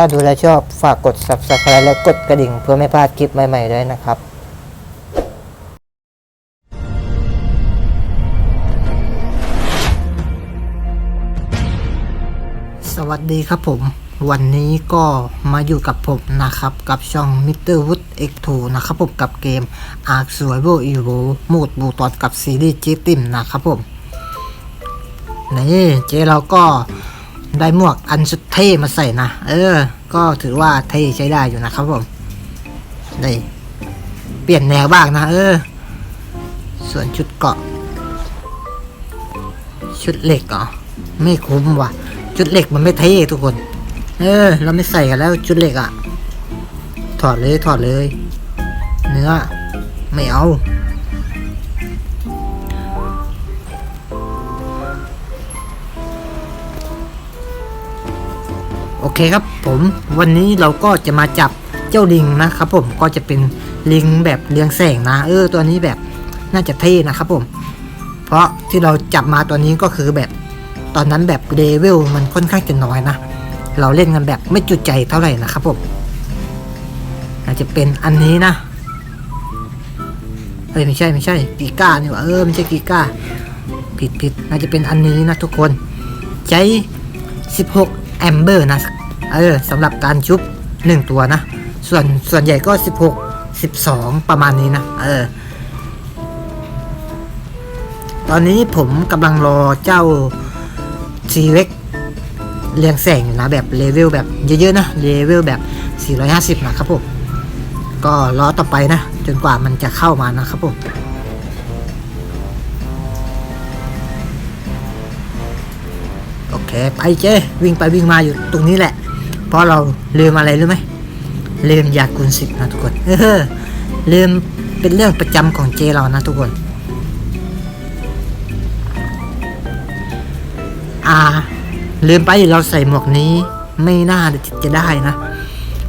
ถ้าดูแลชอบฝากกด subscribe และกดกระดิ่งเพื่อไม่พลาดคลิปใหม่ๆด้วยนะครับสวัสดีครับผม วันนี้ก็มาอยู่กับผมนะครับ กับช่อง Mr. Wood X2 นะครับผมกับเกม Ark Survival Evo มูดบูตอนกับซีรีส์จีติมนะครับผม นี่เจ๊เราก็ ได้หมวกอันสุดเท่มาใส่นะ เออ ก็ถือว่าเท่ใช้ได้อยู่นะครับผมนี่เปลี่ยนแนวบ้างนะ เออ ส่วนชุดเกาะ ชุดเหล็กเหรอ ไม่คุ้มว่ะ ชุดเหล็กมันไม่เท่ทุกคน เออ เราไม่ใส่กันแล้วชุดเหล็กอะ่ะ ถอดเลยถอดเลย เนื้อ ไม่เอา เคครับผมวันนี้เราก็จะมาจับเจ้าลิงนะครับผมก็จะเป็นลิงแบบเรียงแสงนะ เออตัวนี้แบบน่าจะเท่นะครับผม เพราะที่เราจับมาตัวนี้ก็คือแบบตอนนั้นแบบเลเวลมันค่อนข้างจะน้อยนะ เราเล่นกันแบบไม่จุใจเท่าไหร่นะครับผมอาจจะเป็นอันนี้นะเอ้ยไม่ใช่ไม่ใช่กีก้านี่ว่าเออไม่ใช่กีก้าผิดผิดน่าจะเป็นอันนี้นะทุกคน ใช้ 16 แอมเบอร์นะ เออสำหรับการชุบ 1 ตัวนะ ส่วนส่วนใหญ่ก็ 16 12 ประมาณนี้นะ เออ ตอนนี้ผมกำลังรอเจ้าซีเล็กเรียงแสงอยู่นะ แบบเลเวลแบบเยอะๆนะเลเวลแบบ 450 นะครับผม ก็รอต่อไปนะ จนกว่ามันจะเข้ามานะครับผมโอเค ไปเจ้วิ่งไปวิ่งมาอยู่ตรงนี้แหละ เพราะเราลืมอะไรรู้ไหมลืมยากุลสิบนะทุกคน เออ ลืมเป็นเรื่องประจำของเจเรานะทุกคน อ่า ลืมไปเราใส่หมวกนี้ไม่น่าจะได้นะ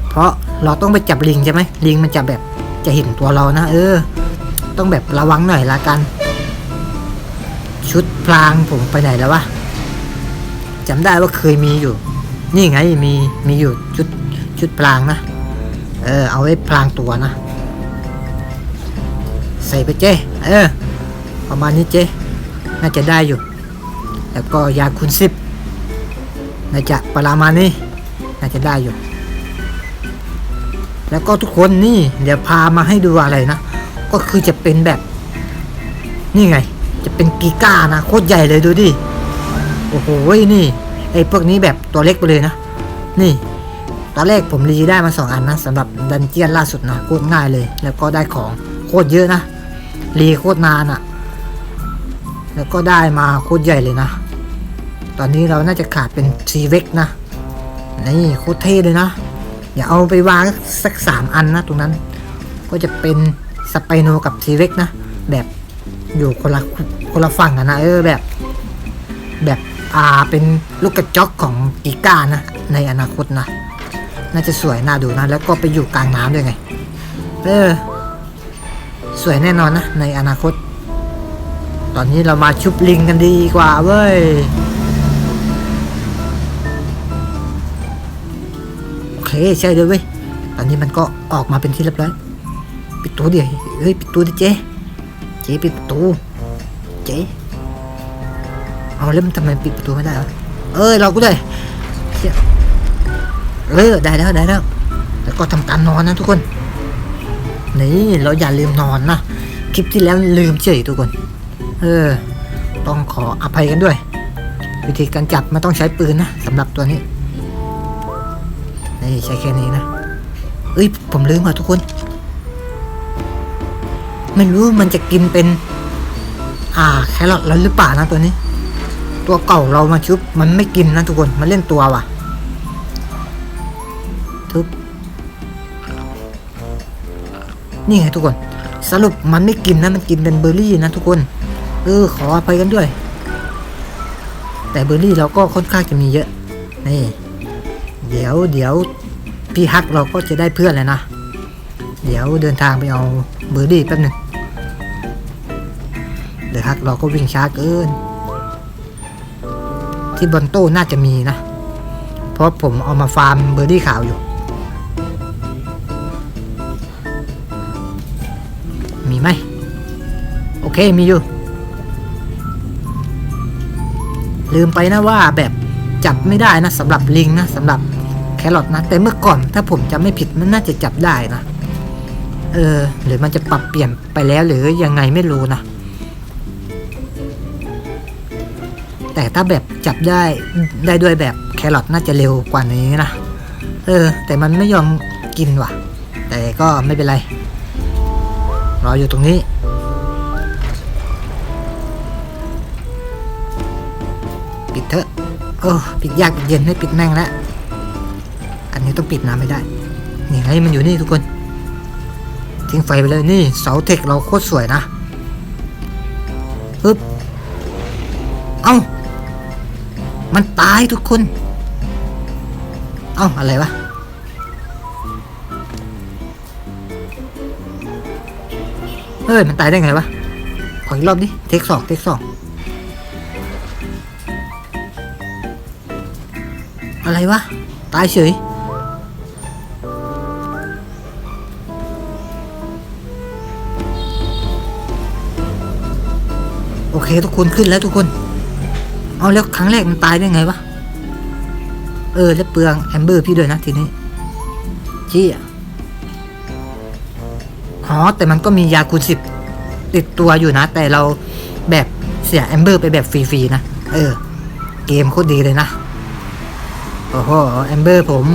เพราะเราต้องไปจับลิงใช่ไหมลิงมันจะแบบจะเห็นตัวเรานะ เออ ต้องแบบระวังหน่อยละกัน ชุดพลางผมไปไหนแล้ววะจำได้ว่าเคยมีอยู่ นี่ไงมีมีอยู่ชุดชุดพลางนะ เออ เอาไว้พลางตัวนะ ใส่ไปเจ้เออ ประมาณนี้เจ้น่าจะได้อยู่ แล้วก็ยาคุณสิบน่าจะประมาณนี้ น่าจะได้อยู่ แล้วก็ทุกคนนี่ เดี๋ยวพามาให้ดูอะไรนะ ก็คือจะเป็นแบบ นี่ไง จะเป็นกีก้านะ โคตรใหญ่เลยดูดิ โอ้โหนี่ ไอ้พวกนี้แบบตัวเล็กไปเลยนะ นี่ ตอนแรกผมรีได้มาสองอันนะสำหรับดันเจียนล่าสุดนะโคตรง่ายเลย แล้วก็ได้ของโคตรเยอะนะรีโคตรนานอะ่ะ แล้วก็ได้มาโคตรใหญ่เลยนะ ตอนนี้เราน่าจะขาดเป็นซีเวกนะ นี่โคตรเท่เลยนะ อย่าเอาไปวางสักสามอันนะตรงนั้น ก็จะเป็นสไปโนกับซีเวกนะ แบบอยู่คนละคนละฝั่งกันนะเออแบบ แบบ อ่าเป็นลูกกระจอกของกีก้านะในอนาคตนะน่าจะสวยน่าดูนะ แล้วก็ไปอยู่กลางน้ำด้วยไง เออ สวยแน่นอนนะ ในอนาคต ตอนนี้เรามาชุบลิงกันดีกว่าเว้ยโอเคใช่เลยเว้ยตอนนี้มันก็ออกมาเป็นที่เรียบร้อยปิดตัวเดี๋ยวเฮ้ยปิดตัวดิเจ๊เจ๊ปิดประตูเจ๊ เอาแล้วมันทำไมปิดประตูไม่ได้วะเอ้ยเราก็ได้เชี่ยเออได้แล้วได้แล้วแล้วก็ทำการนอนนะทุกคน นี่เราอย่าลืมนอนนะคลิปที่แล้วลืมเฉยทุกคน เออ ต้องขออภัยกันด้วย วิธีการจับไม่ต้องใช้ปืนนะสำหรับตัวนี้นี่ใช้แค่นี้นะเอ้ยผมลืมอะทุกคน ไม่รู้มันจะกินเป็น อ่าแครอทแล้วหรือเปล่านะตัวนี้ ตัวเก่าเรามาชุบ มันไม่กินนะทุกคน มันเล่นตัวว่ะทุบนี่ไงทุกคน สรุปมันไม่กินนะ มันกินเป็นเบอร์รี่นะทุกคน เออ ขออภัยกันด้วย แต่เบอร์รี่เราก็ค่อนข้างจะมีเยอะ นี่ เดี๋ยวเดี๋ยวพี่ฮักเราก็จะได้เพื่อนแล้วนะ เดี๋ยวเดินทางไปเอาเบอร์รี่แป๊บหนึ่งเดี๋ยวฮักเราก็วิ่งช้าเกิน ที่บอนโต้น่าจะมีนะ เพราะผมเอามาฟาร์มเบอร์ดี้ขาวอยู่ มีไหม โอเคมีอยู่ ลืมไปนะว่าแบบจับไม่ได้นะสำหรับลิงนะสำหรับแครอทนะ แต่เมื่อก่อนถ้าผมจำไม่ผิดมันน่าจะจับได้นะ เออ หรือมันจะปรับเปลี่ยนไปแล้วหรือยังไงไม่รู้นะ แต่ถ้าแบบจับได้ได้ด้วยแบบแครอทน่าจะเร็วกว่านี้นะ เออ แต่มันไม่ยอมกินว่ะ แต่ก็ไม่เป็นไร รออยู่ตรงนี้ ปิดเถอะ โอ้ปิดยากปิดเย็นไม่ปิดแม่งแล้วอันนี้ต้องปิดน้ำไม่ได้ นี่ไงมันอยู่นี่ทุกคน ทิ้งไฟไปเลยนี่เสาเทคเราโคตรสวยนะปึ๊บเอ้า มันตายทุกคน เอ้า อะไรวะ เฮ้ย มันตายได้ไงวะ ขออีกรอบดิ เทคสองเทคสองอะไรวะ ตายเฉย โอเคทุกคนขึ้นแล้วทุกคน เอาแล้วครั้งแรกมันตายได้ไงวะ เออ แล้วเปลืองแอมเบอร์พี่ด้วยนะทีนี้จี้อะอ๋อแต่มันก็มียาคูณสิบติดตัวอยู่นะ แต่เราแบบเสียแอมเบอร์ไปแบบฟรีๆนะ เออ เกมโคตรดีเลยนะ โอ้โหแอมเบอร์ผม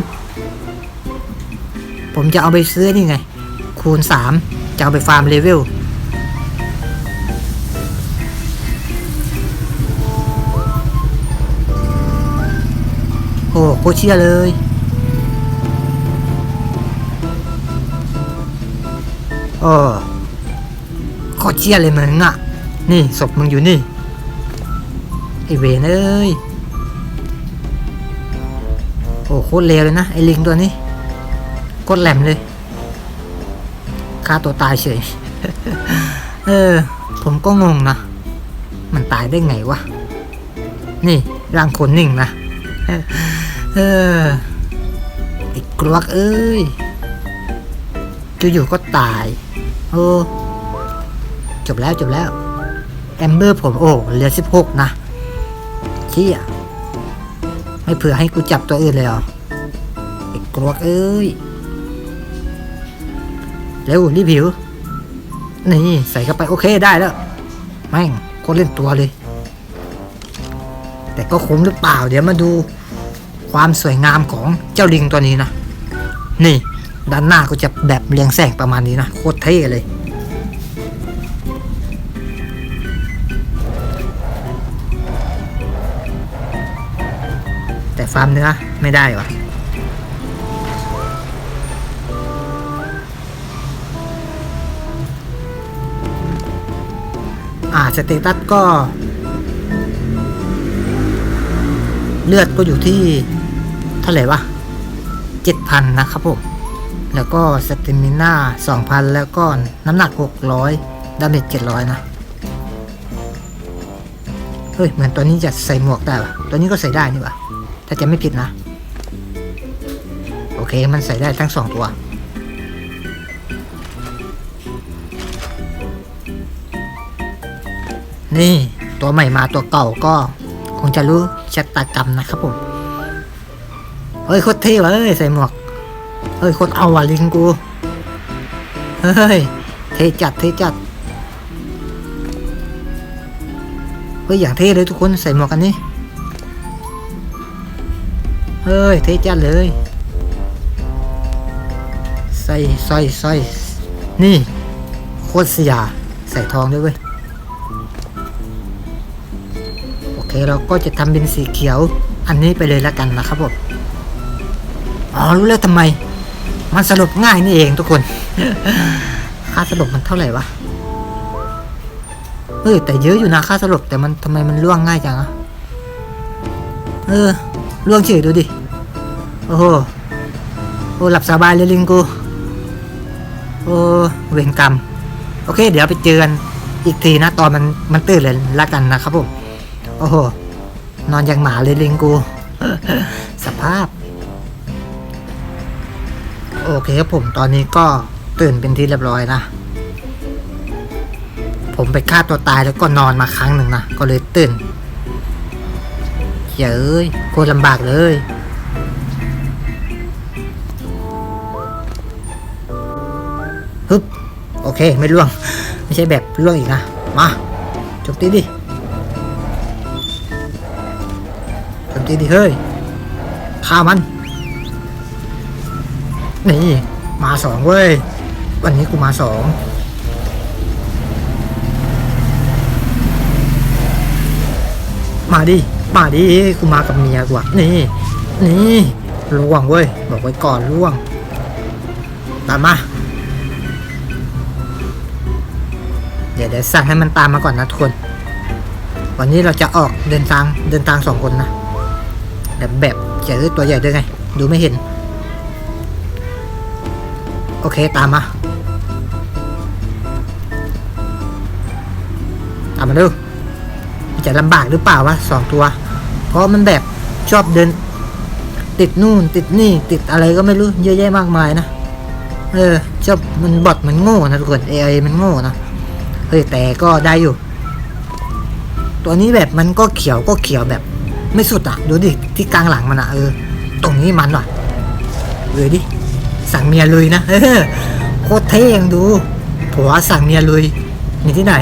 ผมจะเอาไปซื้อนี่ไง คูณสามจะเอาไปฟาร์มเลเวล โอ้โคเชียเลย โอ้โคเชียเลยมึงอะ นี่ศพมึงอยู่นี่ ไอเวนเอ้ย โอ้โคตรเลวเลยนะ ไอลิงตัวนี้โคตรแหลมเลยฆ่าตัวตายเฉย เออ ผมก็งงนะ มันตายได้ไงวะ นี่ร่างคนนิ่งนะ เออไอ้กลวกเอ้ยอยู่ๆก็ตาย โอ้จบแล้วจบแล้ว แอมเบอร์ผมโอ้เหลือสิบหกนะเชี่ยไม่เผื่อให้กูจับตัวอื่นเลยเหรอไอ้กลวกเอ้ยเร็วรีบหิว นี่ใส่เข้าไปโอเคได้แล้ว แม่งโคตรเล่นตัวเลย แต่ก็คุ้มหรือเปล่า เดี๋ยวมาดู ความสวยงามของเจ้าลิงตัวนี้นะ นี่ด้านหน้าก็จะแบบเรียงแสงประมาณนี้นะโคตรเท่เลย แต่ฟาร์มเนื้อไม่ได้วะอ่าสเตตัสก็ เลือดก็อยู่ที่ เท่าไหร่วะเจ็ดพันนะครับผม แล้วก็สเตมิน่าสองพันแล้วก็น้ำหนักหกร้อยดาเมจเจ็ดร้อยนะ เฮ้ย เหมือนตัวนี้จะใส่หมวกได้ปะตัวนี้ก็ใส่ได้นี่วะถ้าจะไม่ผิดนะ โอเคมันใส่ได้ทั้งสองตัวนี่ตัวใหม่มาตัวเก่าก็คงจะรู้ชะตากรรมนะครับผม เฮ้ยโคตรเท่ว่ะเอ้ยใส่หมวกเฮ้ยโคตรเอาว่ะลิงกูเฮ้ยเท่จัดเท่จัดเฮ้ยอย่างเท่เลยทุกคนใส่หมวกกันนี่เฮ้ยเท่จัดเลยใส่สร้อยสร้อยนี่โคตรเสียใส่ทองด้วยเว้ยโอเคเราก็จะทำเป็นสีเขียวอันนี้ไปเลยแล้วกันนะครับผม อ๋อรู้แล้วทำไม มันสลบง่ายนี่เองทุกคน ค่าสลบมันเท่าไหร่วะเออแต่เยอะอยู่นะค่าสลบแต่มันทำไมมันล่วงง่ายจังอะเออล่วงเฉยดูดิ โอ้โหโอ้หลับสบายเลยลิงกู โอ้เวรกรรม โอเค เดี๋ยวไปเจอกันอีกทีนะ ตอนมันมันตื่นเลยละกันนะครับผม โอ้โห นอนอย่างหมาเลยลิงกู สภาพ โอเคครับผมตอนนี้ก็ตื่นเป็นที่เรียบร้อยนะ ผมไปฆ่าตัวตายแล้วก็นอนมาครั้งหนึ่งนะ ก็เลยตื่นเย้ยโคตรลำบากเลย ฮึบ โอเค ไม่ล่วง ไม่ใช่แบบล่วงอีกนะ มาจบตีดิจบตีดิ เฮ้ยฆ่ามัน นี่มาสองเว้ย วันนี้กูมาสองมาดิ มาดิกูมากับเมียกูอะนี่ นี่ล่วงเว้ย บอกไว้ก่อนล่วง ตามมา เดี๋ยวเดี๋ยวสั่งให้มันตามมาก่อนนะทุกคน วันนี้เราจะออกเดินทางเดินทางสองคนนะ แบบแบบใหญ่ด้วยตัวใหญ่ด้วยไง ดูไม่เห็น โอเค ตามมา ตามมาดูจะลำบากหรือเปล่าวะสองตัว เพราะมันแบบชอบเดิน ติดนู่น ติดนี่ ติดอะไรก็ไม่รู้ เยอะแยะมากมายนะ เออชอบมันบอทมันโง่นะทุกคน AI มันโง่นะเฮ้ยแต่ก็ได้อยู่ ตัวนี้แบบมันก็เขียวก็เขียวแบบ ไม่สุดอะ ดูดิ ที่กลางหลังมันอะเออ ตรงนี้มันว่ะเลยดิ สั่งเมียลุยนะเออโคตรเท่ยังดูผัวสั่งเมียลุยมีที่ไหน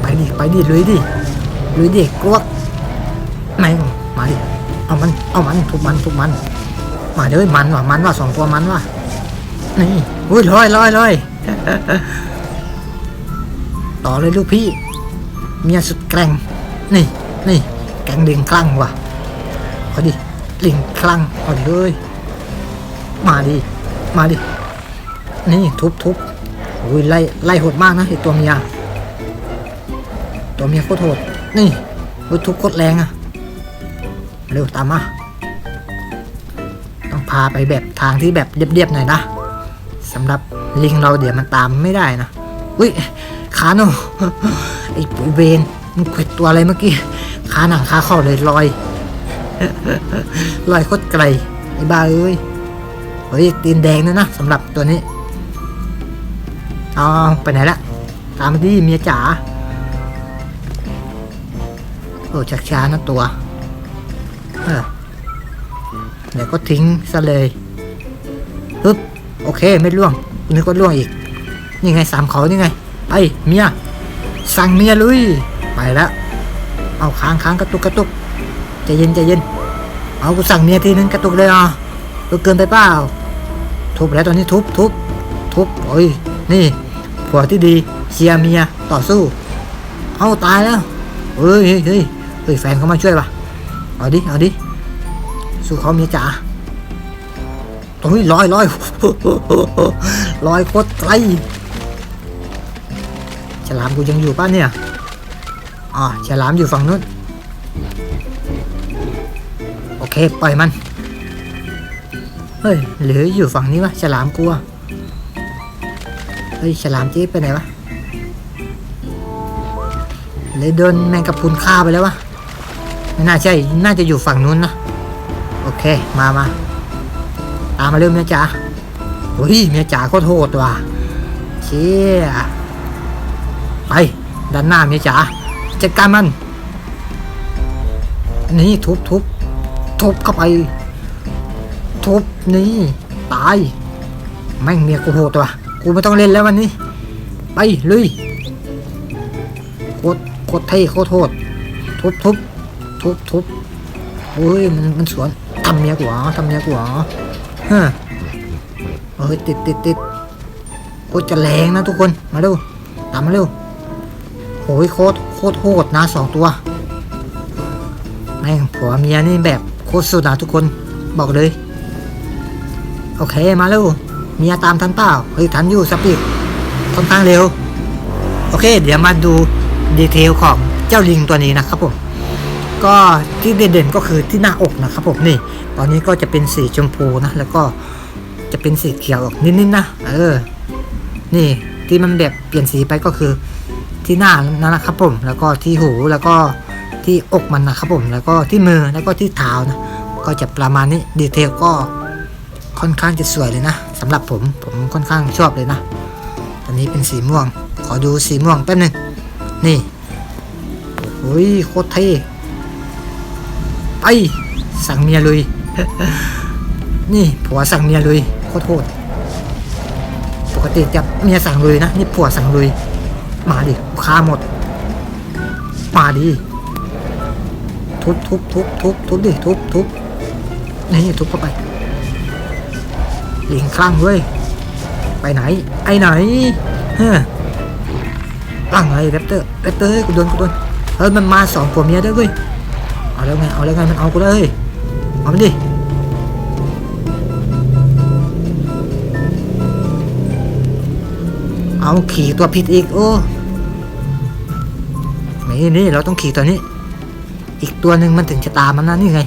ไปดิไปดิลุยดิลุยดิกลัวแม่งมาดิเอามันเอามันทุบมันทุบมัน มาเด้ยมันว่ะมันว่ะสองตัวมันว่ะนี่อุ้ยลอยลอยลอยต่อเลยลูกพี่ เมียสุดแกร่งนี่นี่แกงลิงคลั่งว่ะเอาดิลิงคลั่งเอาดิเลย มาดิ มาดิ นี่ทุบทุบโอ้ยไล่ไล่โหดมากนะไอตัวเมีย ตัวเมียโคตรโหด นี่โอ้ยทุบโคตรแรงอะเร็วตามมาต้องพาไปแบบทางที่แบบเรียบๆหน่อยนะสำหรับลิงเราเดี๋ยวมันตามไม่ได้นะ อุ้ยขาโนไอ้ปุ๋ยเวนมันขวิดตัวอะไรเมื่อกี้ ขาหนังขาเข้าเลยลอยลอยโคตรไกลไอ้บ้าเอ้ย เฮ้ยตีนแดงนะนะสำหรับตัวนี้เอาไปไหนละตามมาดิเมียจ๋าโอ้ชักช้านะตัวเออเดี๋ยวก็ทิ้งซะเลยปึ๊บโอเคไม่ล่วงนึกว่าล่วงอีกนี่ไงสามเขานี่ไงไปเมียสั่งเมียลุยไปแล้วเอาค้างค้างกระตุกกระตุกใจเย็นใจเย็นเอากูสั่งเมียทีนึงกระตุกเลยอะตัวเกินไปเปล่า ทุบแล้วตอนนี้ทุบทุบทุบโอ้ยนี่ผัวที่ดีเชียร์เมียต่อสู้ เอาตายแล้วเฮ้ยเฮ้ยเฮ้ยแฟนเขามาช่วยป่ะเอาดิเอาดิสู้เขาเมียจ๋าโอ้ยลอยลอยลอยโคตรไกลฉลามกูยังอยู่ป่ะเนี่ยอ๋อฉลามอยู่ฝั่งนู้นโอเคปล่อยมัน เฮ้ย หรืออยู่ฝั่งนี้วะฉลามกลัว เฮ้ย ฉลามจี๊ไปไหนวะหรือโดนแมงกะพรุนฆ่าไปแล้ววะ ไม่น่าใช่ น่าจะอยู่ฝั่งนู้นนะ โอเค มามาตามมาเร็วเมียจ๋าเฮ้ยเมียจ๋าก็โทษว่ะ เชี่ย ไป ด้านหน้าเมียจ๋าจัดการมัน อันี่ทุบทุบทุบเข้าไป ทุบนี่ตายแม่งเมียกูโหดว่ะกูไม่ต้องเล่นแล้ววันนี้ ไปลุยโคตรโคตรเท่โคตรโหดทุบทุบทุบทุบโอ้ยมันมันสวนทำเมียกูเหรอทำเมียกูเหรอฮะเอ้ยติดติดติดโคตรจะแรงนะทุกคนมาเร็วตามมาเร็วโอ้ยโคตรโคตรโหดนะสองตัวแม่งผัวเมียนี่แบบโคตรสุดนะทุกคนบอกเลย โอเคมาเร็วเมียตามทันเปล่าเฮ้ยทันอยู่สปีดค่อนข้างเร็ว โอเค เดี๋ยวมาดูดีเทลของเจ้าลิงตัวนี้นะครับผมก็ที่เด่นๆก็คือที่หน้าอกนะครับผมนี่ ตอนนี้ก็จะเป็นสีชมพูนะ แล้วก็จะเป็นสีเขียวออกนิดๆนะเออ นี่ที่มันแบบเปลี่ยนสีไปก็คือที่หน้านั่นนะครับผม แล้วก็ที่หูแล้วก็ที่อกมันนะครับผม แล้วก็ที่มือแล้วก็ที่เท้านะ ก็จะประมาณนี้ดีเทลก็ ค่อนข้างจะสวยเลยนะสำหรับผมผมค่อนข้างชอบเลยนะตอนนี้เป็นสีม่วง ขอดูสีม่วงแป๊บนึงนี่โอ้ยโคตรเท่ไปสั่งเมียลุย นี่ผัวสั่งเมียลุยโคตรโหดปกติจะเมียสั่งลุยนะนี่ผัวสั่งลุย มาดิฆ่าหมด มาดิทุบทุบทุบทุบทุบดิทุบทุบนี่ทุบเข้าไป ลิงคลั่งเว้ย ไปไหน ไอไหนเฮ้อตั้งไงแรปเตอร์แรปเตอร์เฮ้ยกูโดนกูโดนเฮ้ยมันมาสองผัวเมียด้วยเว้ยเอาแล้วไงเอาแล้วไงมันเอากูเลยเอามันดิเอาขี่ตัวผิดอีกโอ้นี่นี่เราต้องขี่ตัวนี้ อีกตัวหนึ่งมันถึงจะตามมันนะนี่ไง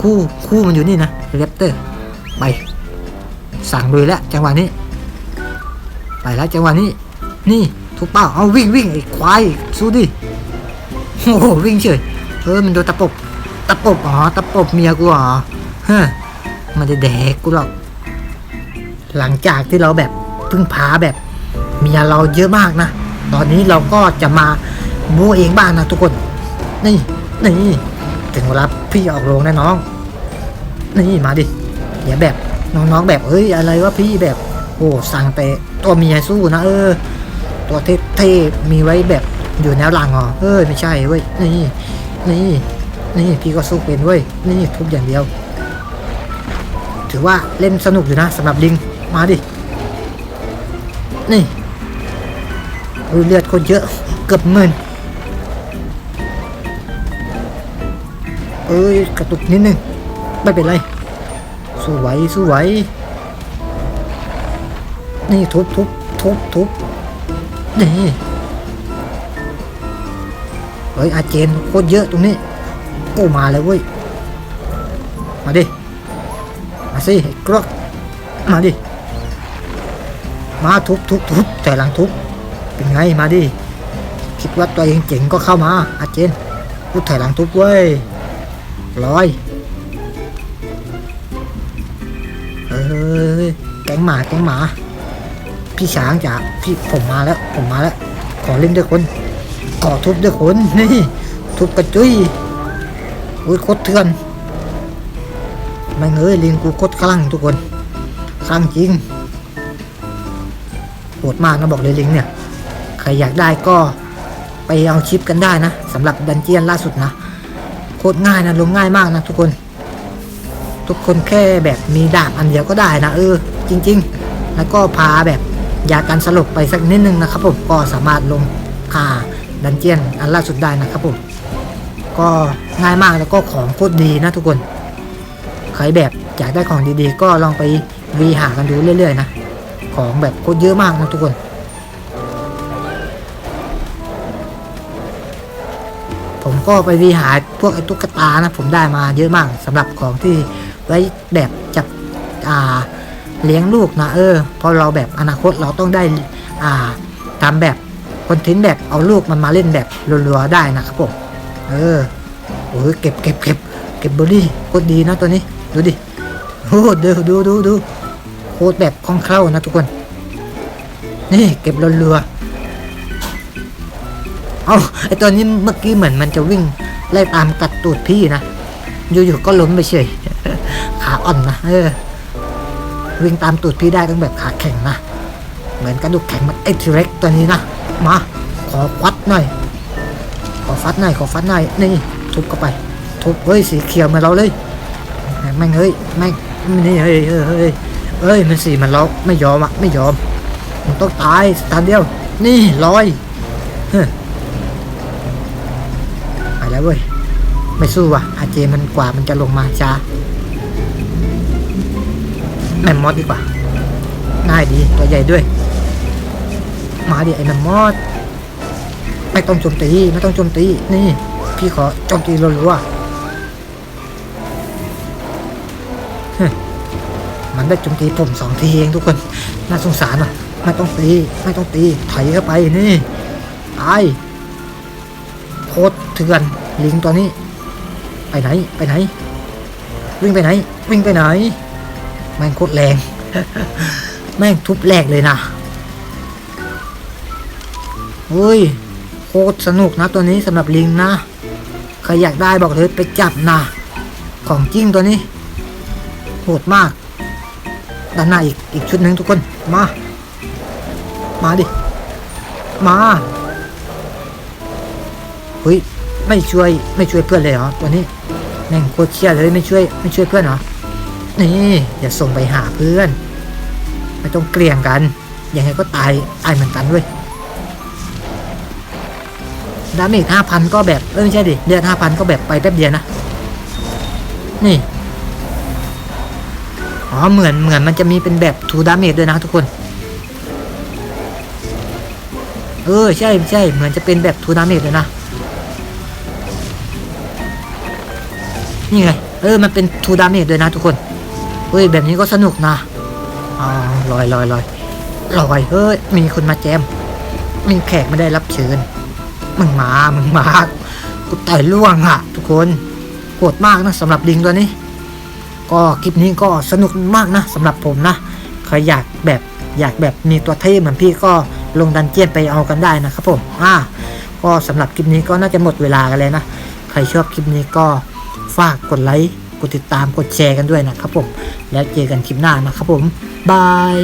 คู่คู่มันอยู่นี่นะเรปเตอร์ไป สั่งเลยแล้วจังหวะนี้ ไปแล้วจังหวะนี้ นี่ทุกเป้าเอาวิ่งวิ่งไอ้ควายสู้ดิโอ้โหวิ่งเฉยเออมันโดนตะปบตะปบอ๋อตะปบเมียกูเหรอเฮ้อมันได้แดกกูหรอกหลังจากที่เราแบบพึ่งพาแบบเมียเราเยอะมากนะ ตอนนี้เราก็จะมาโม้เองบ้างนะทุกคน นี่นี่ถึงเวลาพี่ออกโรงแนะน้อง นี่มาดิอย่าแบบ น้องๆแบบเอ้ยอะไรวะพี่แบบโอ้สั่งแต่ตัวเมียสู้นะเออ ตัวเท่ๆมีไว้แบบอยู่แนวหลังเหรอเออไม่ใช่เว้ยนี่นี่นี่พี่ก็สู้เป็นเว้ยนี่ทุบอย่างเดียว ถือว่าเล่นสนุกอยู่นะสำหรับลิงมาดินี่เลือดคนเยอะเกือบหมื่นเอ้ยกระตุกนิดนึงไม่เป็นไร สู้ไหวสู้ไหวนี่ทุบทุบทุบทุบนี่เฮ้ยอาเจนโคตรเยอะตรงนี้โอ้มาเลยเว้ยมาดิมาสิกรอกมาดิมาทุบทุบทุบแต่หลังทุบเป็นไงมาดิคิดว่าตัวเองเจ๋งก็เข้ามาอาเจนพูดถอยหลังทุบเว้ยร้อย หมาแก๊งหมา พี่ช้างจ๋าพี่ผมมาแล้ว ผมมาแล้ว ขอเล่นด้วยคนขอทุบด้วยคนนี่ทุบกระจุยอุ้ยโคตรเถื่อนไม่งเอ้ยลิงกูโคตรคลั่งทุกคนคลั่งจริงโหดมากนะบอกเลยลิงเนี่ยใครอยากได้ก็ไปเอาชิปกันได้นะสำหรับดันเจียนล่าสุดนะโคตรง่ายนะลงง่ายมากนะทุกคน ทุกคนแค่แบบมีดาบอันเดียวก็ได้นะเออ จริง ๆ แล้วก็พาแบบยากันสลบไปสักนิดนึงนะครับผมก็สามารถลงอ่าดันเจียนอันล่าสุดได้นะครับผมก็ง่ายมากแล้วก็ของโคตรดีนะทุกคน ใครแบบอยากได้ของดีๆ ก็ลองไปวีหากันดูเรื่อยๆ นะ ของแบบโคตรเยอะมากนะทุกคน ผมก็ไปวีหาพวกไอ้ตุ๊กตานะ ผมได้มาเยอะมากสำหรับของที่ไว้แบบจับอ่า เลี้ยงลูกนะเออเพอเราแบบอนาคตเราต้องได้อ่าทำแบบคอนเทนต์แบบเอาลูกมันมาเล่นแบบรัวๆได้นะครับผมเออโอ้ยเก็บเก็บเก็บเก็บเบอร์รี่โคตรดีนะตัวนี้ดูดิโอ้ดูดูดูดูโคตรแบบคล่องแคล่วนะทุกคน นี่เก็บรัวๆเอาไอตัวนี้เมื่อกี้เหมือนมันจะวิ่งไล่ตามกัดตูดพี่นะอยู่ๆก็ล้มไปเฉยขาอ่อนนะเออ วิ่งตามตูดพี่ได้ต้องแบบขาแข็งนะ เหมือนกระดูกแข็งมันไอทีเร็กตัวนี้นะ มา ขอฟัดหน่อย ขอฟัดหน่อย ขอฟัดหน่อย นี่ ทุบเข้าไป ทุบ เฮ้ย สีเขียวเหมาเราเลย แม่งเฮ้ย แม่งนี่เฮ้ยเฮ้ยเฮ้ยเฮ้ย มันสีมันล็อกไม่ยอมอะไม่ยอม มันต้องตายสตาร์เดียว นี่ลอยเฮ้ยไปแล้วเว้ย ไม่สู้ว่ะ อาเจมันกว่ามันจะลงมาช้า แมมมอสดีกว่า ง่ายดีตัวใหญ่ด้วย มาดิไอ้แมมมอสไม่ต้องโจมตีไม่ต้องโจมตีนี่ พี่ขอโจมตีรัวๆมันได้โจมตีผมสองทีเองทุกคน น่าสงสารว่ะไม่ต้องตีไม่ต้องตีไถเข้าไปนี่ตายโคตรเถื่อนลิงตัวนี้ ไปไหนไปไหน วิ่งไปไหน วิ่งไปไหน แม่งโคตรแรง แม่งทุบแหลกเลยนะเฮ้ยโคตรสนุกนะตัวนี้สำหรับลิงนะใครอยากได้บอกเลยไปจับนะของจริงตัวนี้โหดมากด้านหน้าอีกอีกชุดหนึ่งทุกคนมา มาดิ มาเฮ้ยไม่ช่วยไม่ช่วยเพื่อนเลยเหรอตัวนี้แม่งโคตรเชี่ยเลยไม่ช่วยไม่ช่วยเพื่อนเหรอ นี่อย่าส่งไปหาเพื่อนไม่ต้องเกลี่ยงกันยังไงก็ตายตายเหมือนกันเว้ยดาเมจห้าพันก็แบบเออไม่ใช่ดิเลือดห้าพันก็แบบไปแป๊บเดียวนะ นี่อ๋อเหมือนเหมือนมันจะมีเป็นแบบทูดาเมจด้วยนะทุกคน เออใช่ใช่เหมือนจะเป็นแบบทูดาเมจเลยนะ นี่ไงเออมันเป็นทูดาเมจด้วยนะทุกคน เฮ้ยแบบนี้ก็สนุกนะอ๋อลอยลอยลอยลอยเฮ้ยมีคนมาแจม มีแขกไม่ได้รับเชิญ มึงมา มึงมากูต่อยล่วงอะ ทุกคนโหดมากนะสำหรับลิงตัวนี้ ก็คลิปนี้ก็สนุกมากนะสำหรับผมนะใครอยากแบบอยากแบบมีตัวเท่เหมือนพี่ก็ลงดันเจียนไปเอากันได้นะครับผมอ่าก็สำหรับคลิปนี้ก็น่าจะหมดเวลากันเลยนะ ใครชอบคลิปนี้ก็ฝากกดไลค์ กดติดตามกดแชร์กันด้วยนะครับผม แล้วเจอกันคลิปหน้านะครับผมบาย